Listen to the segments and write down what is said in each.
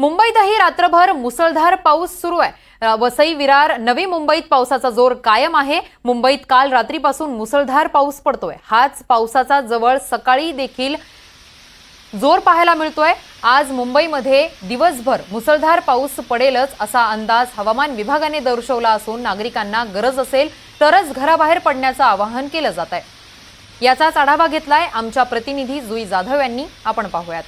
मुंबईतही रात्रभर मुसळधार पाऊस सुरू आहे. वसई विरार नवी मुंबईत पावसाचा जोर कायम आहे. मुंबईत काल रात्रीपासून मुसळधार पाऊस पडतोय. हाच पावसाचा जवळ सकाळी देखील जोर पाहायला मिळतोय. आज मुंबईमध्ये दिवसभर मुसळधार पाऊस पडेलच असा अंदाज हवामान विभागाने दर्शवला असून नागरिकांना गरज असेल तरच घराबाहेर पडण्याचं आवाहन केलं जात आहे याचाच आढावा घेतलाय आमच्या प्रतिनिधी जुई जाधव यांनी. आपण पाहूयात.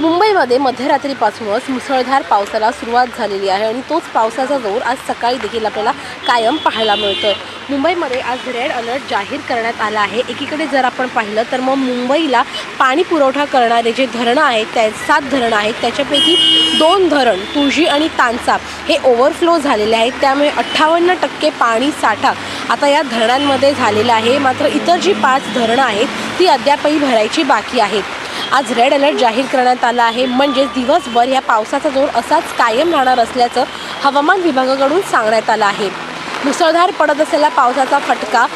मुंबईमध्ये मध्यरात्रीपासूनच मुसळधार पावसाला सुरुवात झालेली आहे आणि तोच पावसाचा जोर आज सकाळी देखील आपल्याला कायम पाहायला मिळतोय. मुंबईमध्ये आज रेड अलर्ट जाहीर करण्यात आला आहे. एकीकडे जर आपण पाहिलं तर मग मुंबईला पाणी पुरवठा करणारे जे धरणं आहेत त्या सात धरणं आहेत त्याच्यापैकी दोन धरण तुळशी आणि तानसा हे ओव्हरफ्लो झालेले आहेत. त्यामुळे अठ्ठावन्न टक्के पाणी साठा आता या धरणांमध्ये झालेला आहे. मात्र इतर जी पाच धरणं आहेत ती अद्यापही भरायची बाकी आहेत. आज रेड अलर्ट जाहीर करण्यात आला आहे. म्हणजेच दिवसभर या पावसाचा जोर असाच कायम राहणार असल्याचं हवामान विभागाकडून सांगण्यात आलं आहे. मुसळधार पडत असलेला पावसाचा फटका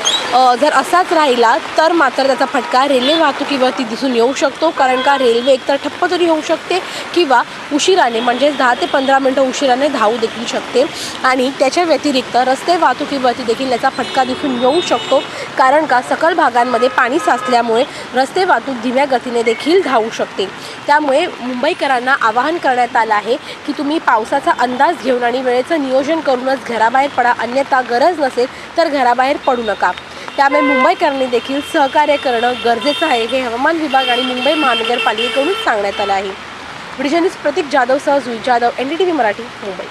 जर असाच राहिला तर मात्र त्याचा फटका रेल्वे वाहतुकीवरती दिसून येऊ शकतो. कारण का रेल्वे एकतर ठप्प तरी होऊ शकते किंवा उशिराने म्हणजेच दहा ते पंधरा मिनटं उशिराने धावू देखील शकते. आणि त्याच्या व्यतिरिक्त रस्ते वाहतुकीवरती देखील याचा फटका दिसून येऊ शकतो. कारण का? सकल भागांमध्ये पाणी साचल्यामुळे रस्ते वाहतूक धीम्या गतीने देखील धावू शकते. त्यामुळे मुंबईकरांना आवाहन करण्यात आलं आहे की तुम्ही पावसाचा अंदाज घेऊन आणि वेळेचं नियोजन करूनच घराबाहेर पडा. अन्यथा गरज नसेल तर घराबाहेर पडू नका. त्यामुळे मुंबईकरांनी देखील सहकार्य करणं गरजेचं आहे हे हवामान विभाग आणि मुंबई महानगरपालिकेकडून सांगण्यात आलं आहे. व्हिडिओ प्रतीक जाधवसह Juee Jadhav N D T V Marathi Mumbai.